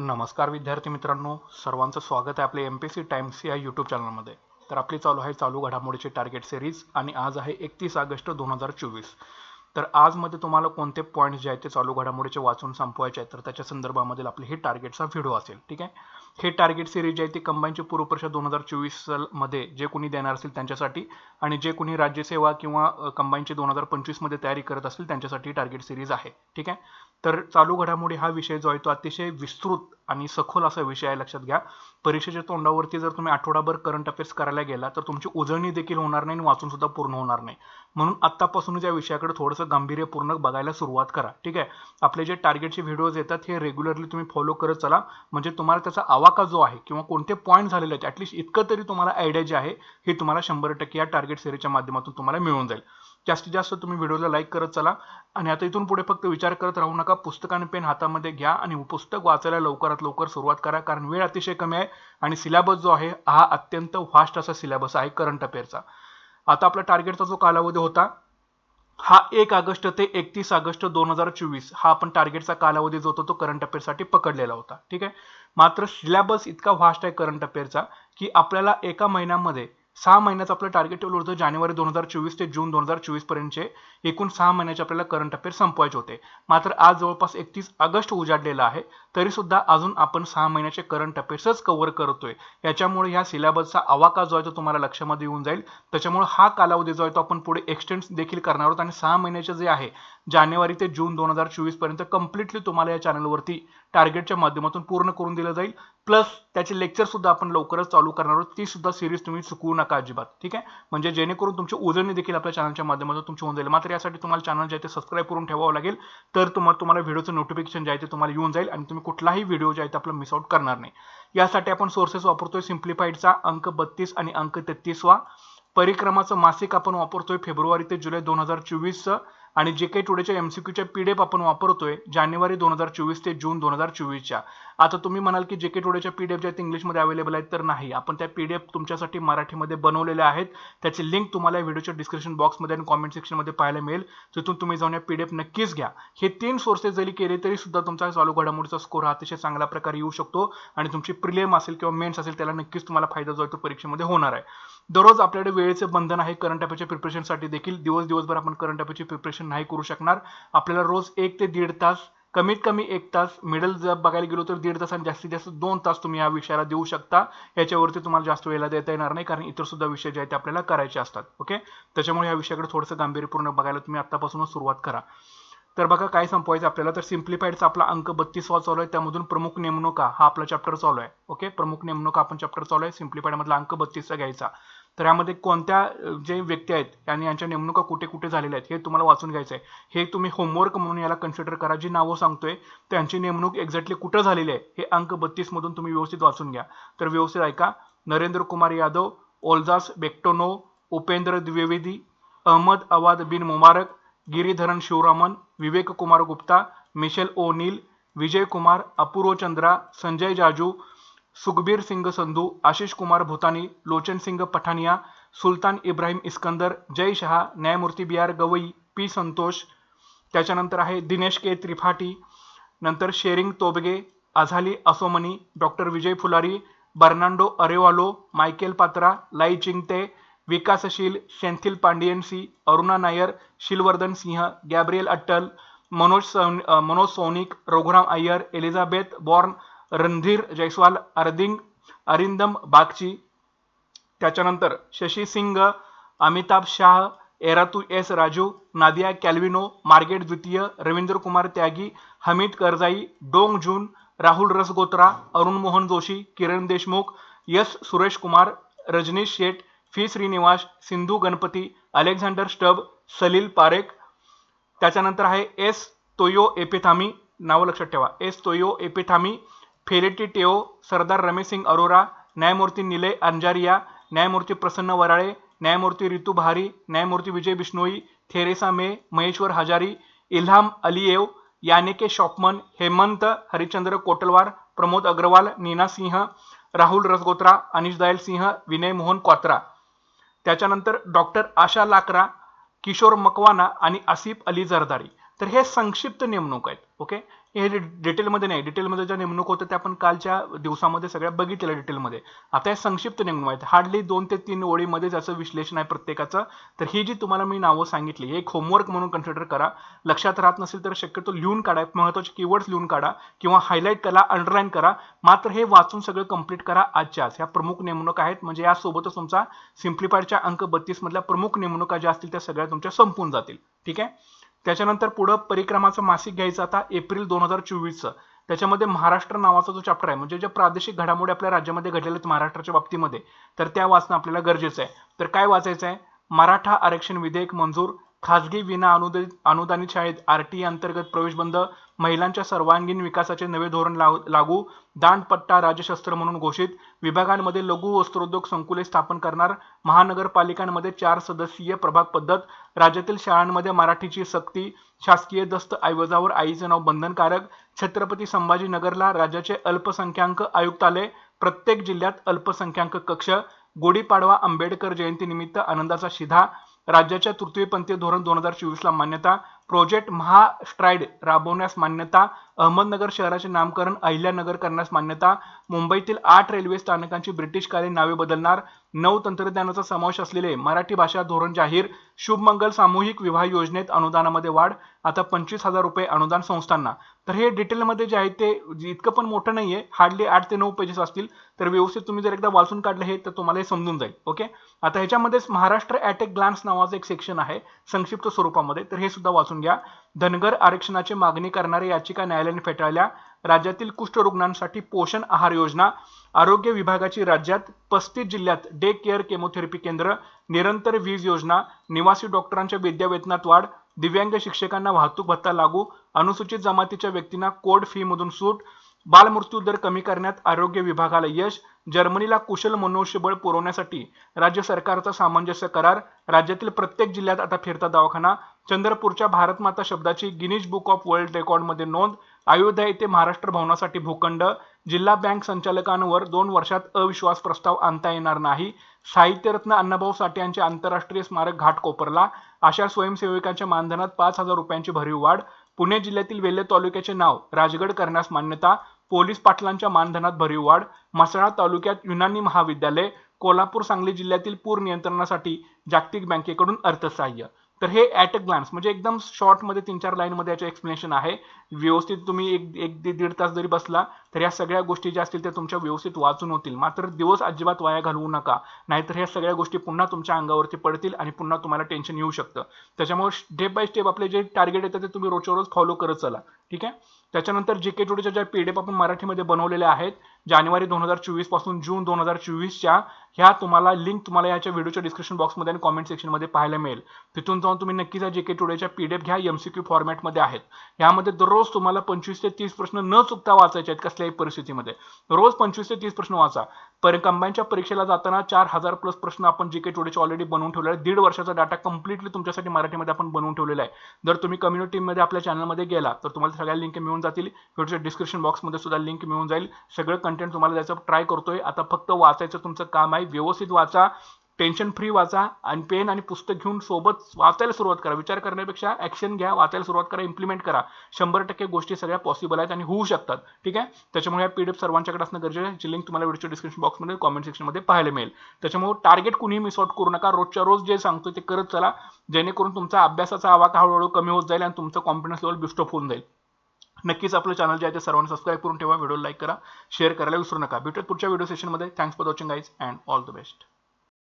नमस्कार विद्यार्थी मित्रांनो सर्वांचं स्वागत आहे आपल्या एम पी सी टाइम्स या यूट्यूब चॅनलमध्ये तर आपली चालू आहे चालू घडामोडीची टार्गेट सिरीज आणि आज आहे एकतीस ऑगस्ट दोन हजार चोवीस. तर आजमध्ये तुम्हाला कोणते पॉईंट्स जे आहेत ते चालू घडामोडीचे वाचून संपवायचे आहेत तर त्याच्या संदर्भामधील आपले हे टार्गेटचा व्हिडिओ असेल ठीक आहे? हे टार्गेट सिरीज जे आहे ती कंबाईनची पूर्व परिषद दोन हजार चोवीसमध्ये जे कोणी देणार असतील त्यांच्यासाठी आणि जे कोणी राज्यसेवा किंवा कंबाईनची दोन हजार पंचवीसमध्ये तयारी करत असतील त्यांच्यासाठी टार्गेट सिरीज आहे ठीक आहे? तर चालू घडामोडी हा विषय जो आहे तो अतिशय विस्तृत आणि सखोल असा विषय आहे लक्षात घ्या. परीक्षेच्या तोंडावरती जर तुम्ही आठवडाभर करंट अफेअर्स करायला गेला तर तुमची उजळणी देखील होणार नाही आणि वाचून सुद्धा पूर्ण होणार नाही. म्हणून आत्तापासूनच या विषयाकडे थोडंसं गांभीर्यपूर्ण बघायला सुरुवात करा ठीक आहे? आपले जे टार्गेटचे व्हिडिओज येतात हे रेग्युलरली तुम्ही फॉलो करत चला. म्हणजे तुम्हाला त्याचा आवाका जो आहे किंवा कोणते पॉईंट झालेले आहेत ॲटलिस्ट इतकं तरी तुम्हाला आयडिया जे आहे हे तुम्हाला शंभर टक्के या टार्गेट सेरीच्या माध्यमातून तुम्हाला मिळून जाईल. जास्तीत जास्त तुम्ही व्हिडिओला लाईक करत चला. आणि आता इथून पुढे फक्त विचार करत राहू नका. पुस्तक आणि पेन हातामध्ये घ्या आणि पुस्तक वाचायला लवकरात लवकर सुरुवात करा. कारण वेळ अतिशय कमी आहे आणि सिलेबस जो आहे हा अत्यंत फास्ट असा सिलेबस आहे करंट अफेअरचा आता आपला टार्गेटचा जो कालावधी होता हा एक ऑगस्ट ते एकतीस ऑगस्ट दोन हजार चोवीस हा आपण टार्गेटचा कालावधी जो होता तो करंट अफेअरसाठी पकडलेला होता. ठीक आहे? मात्र सिलेबस इतका फास्ट आहे करंट अफेअरचा की आपल्याला एका महिन्यामध्ये सहा महिन्याचं आपलं टार्गेट ठेवलं होतं जानेवारी दोन हजार चोवीस ते जून दोन हजार चोवीस पर्यंतचे. एकूण सहा महिन्याचे आपल्याला करंट अफेअर संपवायचे होते. मात्र आज जवळपास एकतीस ऑगस्ट उजाडलेला आहे. तरी सुद्धा अजून आपण सहा महिन्याचे करंट अफेअर्सच कव्हर करतोय. याच्यामुळे ह्या सिलेबसचा आवाका जो आहे तो तुम्हाला लक्षामध्ये येऊन जाईल. त्याच्यामुळे हा कालावधी जो आहे तो आपण पुढे एक्सटेंड देखील करणार आहोत. आणि सहा महिन्याचे जे आहे जानेवारी ते जून दोन हजार चोवीसपर्यंत कम्प्लिटली तुम्हाला या चॅनलवरती टार्गेटच्या माध्यमातून पूर्ण करून दिलं जाईल. प्लस त्याचे लेक्चर सुद्धा आपण लवकरच चालू करणार आहोत. ती सुद्धा सिरीज तुम्ही चुकवू नका अजिबात ठीक आहे? म्हणजे जेणेकरून तुमची उजळणी देखील आपल्या चॅनलच्या माध्यमातून तुमची होऊन जाईल. मात्र यासाठी तुम्हाला चॅनल जे आहे ते सबस्क्राईब करून ठेवावं लागेल. तर तुम्हाला तुम्हाला व्हिडिओचं नोटिफिकेशन जे आहे ते तुम्हाला येऊन जाईल आणि तुम्ही कुठलाही व्हिडिओ जे आहे ते आपला मिस आउट करणार नाही. यासाठी आपण सोर्सेस वापरतोय. सिम्प्लिफाईडचा अंक बत्तीस आणि अंक तेहतीसवा. परिक्रमाचं मासिक आपण वापरतोय फेब्रुवारी ते जुलै दोन हजार चोवीसचं. आणि जे काही टुडेच्या एमसीक्यूच्या पीडीएफ आपण वापरतोय जानेवारी दोन हजार चोवीस ते जून दोन हजार चोवीसच्या. आता तुम्ही म्हणाल की जे के टुडेच्या पीडीएफ ज्या इंग्लिशमध्ये अवेलेबल आहेत तर नाही. आपण त्या पीडीएफ तुमच्यासाठी मराठीमध्ये बनवलेल्या आहेत. त्याची लिंक तुम्हाला व्हिडिओच्या डिस्क्रिप्शन बॉक्समध्ये आणि कॉमेंट सेक्शनमध्ये पाहायला मिळेल. तिथून तुम्ही जाऊन या पीडीएफ नक्कीच घ्या. हे तीन सोर्सेस जरी केले तरी सुद्धा तुमचा चालू घडामोडीचा स्कोर हा अतिशय चांगल्या प्रकारे येऊ शकतो आणि तुमची प्रिलियम असेल किंवा मेन्स असेल त्याला नक्कीच तुम्हाला फायदा जो आहे तो परीक्षेमध्ये होणार आहे. दररोज आपल्याकडे वेळेचे बंधन आहे. करंट अफेअरच्या प्रिपरेशनसाठी देखील दिवस दिवसभर आपण करंट अफेअरची प्रिपरेशन नाही करू शकणार. आपल्याला रोज एक ते दीड तास कमीत कमी एक तास मिडल जर बघायला गेलो तर दीड तास आणि जास्तीत जास्त दोन तास तुम्ही या विषयाला देऊ शकता. याच्यावरती तुम्हाला जास्त वेळेला देता येणार नाही कारण इतर सुद्धा विषय जे आहेत ते आपल्याला करायचे असतात. ओके त्याच्यामुळे या विषयाकडे थोडंसं गांभीर्यपूर्ण बघायला तुम्ही आतापासूनच सुरुवात करा. तर बघा काय संपवायचं आपल्याला? तर सिम्प्लिफाईडचा आपला अंक बत्तीसवा चालू आहे. त्यामधून प्रमुख नेमणुका हा आपला चॅप्टर चालू आहे. ओके प्रमुख नेमणुका आपण चॅप्टर चालू आहे. सिम्प्लिफाईड मधला अंक बत्तीसचा घ्यायचा. तर यामध्ये कोणत्या जे व्यक्ती आहेत आणि यांच्या नेमणुका कुठे कुठे झालेल्या आहेत हे तुम्हाला वाचून घ्यायचं आहे हे तुम्ही होमवर्क म्हणून याला कन्सिडर करा जी नावं सांगतोय त्यांची नेमणूक एक्झॅक्टली कुठं झालेली आहे हे अंक बत्तीस मधून तुम्ही व्यवस्थित वाचून घ्या. तर व्यवस्थित ऐका. Narendra Kumar Yadav Oljas Bektenov Upendra Dwivedi Ahmed Awad bin Mubarak Giridharan Sivaraman Vivek Kumar Gupta Michelle O'Neill Vijay Kumar Apurva Chandra Sanjay Jaju Sukhbir Singh Sandhu Ashish Kumar Bhutani Lochan Singh Pathania Sultan Ibrahim Iskandar Jay Shah न्यायमूर्ती B R Gavai P Santosh त्याच्यानंतर आहे Dinesh K Tripathi नंतर Tshering Tobgay Azali Assoumani doctor Vijay Phulari Bernardo Arevalo Michael Patra Lai Chingte Vikassheel Senthil Pandian C Aruna Nair Shilvardhan Singh Gabriel Attal Manoj Soni Manoj Soni Raghuram Iyer Elizabeth Borne Randhir Jaiswal अर्दिंग Arindam Bagchi. त्याच्यानंतर Shashi Singh Amitabh Shah एरातू S Raju Nadia Calvino Margrethe द्वितीय Ravindra Kumar Tyagi Hamid Karzai Dong Jun Rahul Rasgotra Arun Mohan Joshi Kiran Deshmukh S Suresh Kumar Rajneesh Seth fee Srinivas Sindhu Ganapathy Alexander Stubb Salil Parekh. त्याच्यानंतर आहे S तोयो एपिथामी. नावं लक्षात ठेवा. S तोयो एपिथामी फेरेटी टेओ सरदार रमेशसिंग अरोरा न्यायमूर्ती निलय अंजारिया न्यायमूर्ती प्रसन्न वराळे न्यायमूर्ती रितू भारी न्यायमूर्ती Vijay Bishnoi Theresa May Maheshwar Hazari Ilham Aliyev यानिके शॉपमन हेमंत हरिचंद्र कोटलवार प्रमोद अग्रवाल नीना सिंह राहुल रसगोत्रा अनिश दयाल सिंह विनय मोहन क्वात्रा. त्याच्यानंतर डॉक्टर आशा लाकरा किशोर मकवाना आणि आसिफ अली जरदारी. तर हे संक्षिप्त नेमणूक आहेत ओके? हे डिटेलमध्ये नाही. डिटेलमध्ये ज्या नेमणूक होत्या त्या आपण कालच्या दिवसामध्ये सगळ्या बघितलेल्या डिटेलमध्ये आता हे संक्षिप्त नेमणूक आहेत. हार्डली दोन ते तीन ओळीमध्ये त्याचं विश्लेषण आहे प्रत्येकाचं तर ही जी तुम्हाला मी नावं सांगितली हे एक होमवर्क म्हणून कन्सिडर करा. लक्षात राहत नसेल तर शक्यतो लिहून काढा. महत्त्वाचे कीवर्ड्स लिहून काढा किंवा हायलाईट करा अंडरलाईन करा. मात्र हे वाचून सगळं कंप्लीट करा आजच्या आज. ह्या प्रमुख नेमणूक आहेत. म्हणजे यासोबतच तुमचा सिम्प्लिफायडच्या अंक बत्तीस मधल्या प्रमुख नेमणुका ज्या असतील त्या सगळ्या तुमच्या संपून जातील. ठीक आहे? त्याच्यानंतर पुढं परिक्रमाचं मासिक घ्यायचं आता एप्रिल दोन हजार चोवीसचं. त्याच्यामध्ये महाराष्ट्र नावाचा जो चॅप्टर आहे म्हणजे ज्या प्रादेशिक घडामोडी आपल्या राज्यामध्ये घडलेल्या आहेत महाराष्ट्राच्या बाबतीमध्ये तर त्या वाचणं आपल्याला गरजेचं आहे. तर काय वाचायचं आहे मराठा आरक्षण विधेयक मंजूर खासगी विना अनुदानित अनुदानित शाळेत आर टी अंतर्गत प्रवेश बंद महिलांच्या सर्वांगीण विकासाचे नवे धोरण लागू दांडपट्टा राजशस्त्र म्हणून घोषित विभागांमध्ये लघु वस्त्रोद्योग संकुले स्थापन करणार महानगरपालिकांमध्ये चार सदस्यीय प्रभाग पद्धत राज्यातील शाळांमध्ये मराठीची सक्ती शासकीय दस्त ऐवजावर आईचे नाव बंधनकारक छत्रपती संभाजीनगरला राज्याचे अल्पसंख्याक आयुक्तालय प्रत्येक जिल्ह्यात अल्पसंख्याक कक्ष गुढीपाडवा आंबेडकर जयंतीनिमित्त आनंदाचा शिधा राज्याच्या तृतीयपंथीय धोरण दोन हजार चोवीस ला मान्यता प्रोजेक्ट महास्ट्राईड राबवण्यास मान्यता अहमदनगर शहराचे नामकरण अहिल्यानगर करण्यास मान्यता मुंबईतील आठ रेल्वे स्थानकांची ब्रिटिशकालीन नावे बदलणार नऊ तंत्रज्ञानाचा समावेश असलेले मराठी भाषा धोरण जाहीर शुभमंगल सामूहिक विवाह योजनेत अनुदानामध्ये वाढ आता पंचवीस हजार रुपये अनुदान संस्थांना. तर हे डिटेलमध्ये जे आहे ते इतकं पण मोठं नाही आहे हार्डली आठ ते नऊ पेजेस असतील. तर व्यवस्थित तुम्ही जर एकदा वाचून काढलं हे तर तुम्हाला हे समजून जाईल ओके? आता ह्याच्यामध्येच महाराष्ट्र ॲट ए ग्लान्स नावाचं एक सेक्शन आहे संक्षिप्त स्वरूपामध्ये. तर हे सुद्धा वाचून घ्या. धनगर आरक्षणाची मागणी करणाऱ्या याचिका न्यायालयाने फेटाळल्या. राज्यातील कुष्ठरुग्णांसाठी पोषण आहार योजना आरोग्य विभागाची राज्यात पस्तीस जिल्ह्यात डे केअर केमोथेरपी केंद्र निरंतर वीज योजना निवासी डॉक्टरांच्या विद्यावेतनात वाढ दिव्यांग शिक्षकांना वाहतूक भत्ता लागू अनुसूचित जमातीच्या व्यक्तींना कोड फी मधून सूट बालमृत्यू दर कमी करण्यात आरोग्य विभागाला यश जर्मनीला कुशल मनुष्यबळ पुरवण्यासाठी राज्य सरकारचा सामंजस्य करार राज्यातील प्रत्येक जिल्ह्यात आता फिरता दवाखाना चंद्रपूरच्या भारतमाता शब्दाची गिनीज बुक ऑफ वर्ल्ड रेकॉर्डमध्ये नोंद अयोध्या येथे महाराष्ट्र भवनासाठी भूखंड जिल्हा बँक संचालकांवर दोन वर्षात अविश्वास प्रस्ताव आणता येणार नाही. साहित्यरत्न अण्णाभाऊ साठे यांचे आंतरराष्ट्रीय स्मारक घाट कोपरला. आशा स्वयंसेवकांच्या मानधनात पाच हजार रुपयांची भरीव वाढ. पुणे जिल्ह्यातील वेल्हे तालुक्याचे नाव राजगड करण्यास मान्यता. पोलीस पाटलांच्या मानधनात भरीव वाढ. म्हसळा तालुक्यात युनानी महाविद्यालय. कोल्हापूर सांगली जिल्ह्यातील पूर नियंत्रणासाठी जागतिक बँकेकडून अर्थसहाय्य. तर हे ॲट अ ग्लान्स म्हणजे एकदम शॉर्टमध्ये तीन चार लाईनमध्ये याचं एक्सप्लेनेशन आहे. व्यवस्थित तुम्ही एक एक ते दीड तास जरी बसला तर या सगळ्या गोष्टी ज्या असतील त्या तुमच्या व्यवस्थित वाचून होतील. मात्र दिवस अजिबात वाया घालवू नका. नाहीतर ह्या सगळ्या गोष्टी पुन्हा तुमच्या अंगावरती पडतील आणि पुन्हा तुम्हाला टेन्शन येऊ शकतं. त्याच्यामुळे स्टेप बाय स्टेप आपले जे टार्गेट येतं ते तुम्ही रोजच्या रोज फॉलो करत चला. ठीक आहे? त्याच्यानंतर जे के टुडेच्या ज्या पी डी एफ आपण मराठीमध्ये बनवलेल्या आहेत जानेवारी दोन हजार चोवीसपासून जून दोन हजार चोवीसच्या ह्या तुम्हाला लिंक तुम्हाला याच्या व्हिडिओच्या डिस्क्रिप्शन बॉक्समध्ये आणि कॉमेंट सेक्शनमध्ये पाहायला मिळेल. तिथून जाऊन तुम्ही नक्कीच या जे के टुडेच्या पी डी एफ घ्या क्यू फॉर्मॅटमध्ये आहेत. यामध्ये दररोज तुम्हाला पंचवीस ते तीस प्रश्न न चुकता वाचायचे आहेत कसल्याही परिस्थितीमध्ये. रोज पंचवीस ते तीस प्रश्न वाचा. पर कंबाईनच्या परीक्षेला जाताना चार हजार प्लस प्रश्न आपण जे के टुडेचे ऑलरेडी बनवून ठेवले आहे दीड वर्षाचा डाटा कम्प्लिटली तुमच्यासाठी मराठीमध्ये आपण बनवून ठेवलेला आहे. जर तुम्ही कम्युनिटीमध्ये आपल्या चॅनलमध्ये गेला तर तुम्हाला सगळ्या लिंक मिळून जातील. व्हिडिओच्या डिस्क्रिप्शन बॉक्समध्ये सुद्धा लिंक मिळून जाईल. सगळं कंटेंट तुम्हाला द्यायचं ट्राय करतोय. आता फक्त वाचायचं तुमचं काम आहे. व्यवस्थित वाचा. टेन्शन फ्री वाचा. आणि पेन आणि पुस्तक घेऊन सोबत वाचायला सुरुवात करा. विचार करण्यापेक्षा ऍक्शन घ्या. वाचायला सुरुवात करा. इम्प्लिमेंट करा. शंभर टक्के गोष्टी सगळ्या पॉसिबल आहेत आणि होऊ शकतात. ठीक आहे? त्याच्यामुळे या पीडीएफ सर्वांच्याकडे असणं गरजेचं आहे. जी लिंक तुम्हाला व्हिडिओच्या डिस्क्रिप्शन बॉक्समध्ये कॉमेंट सेक्शनमध्ये पाहायला मिळेल. त्याच्यामुळे टार्गेट कुणीही मिस आउट करू नका. रोजच्या रोज जे सांगतो ते करत चला. जेणेकरून तुमचा अभ्यासाचा आवाका हळूहळू कमी होत जाईल आणि तुमचं कॉन्फिडन्स लेवल बिस्टॉप होऊन जाईल. नक्कीच आपलं चॅनल जे आहे ते सर्वांनी सबस्क्राईब करून ठेवा. व्हिडिओ लाईक करा. शेअर करायला विसरू नका. भेटूयात पुढच्या व्हिडिओ सेशनमध्ये thanks for watching guys and all the best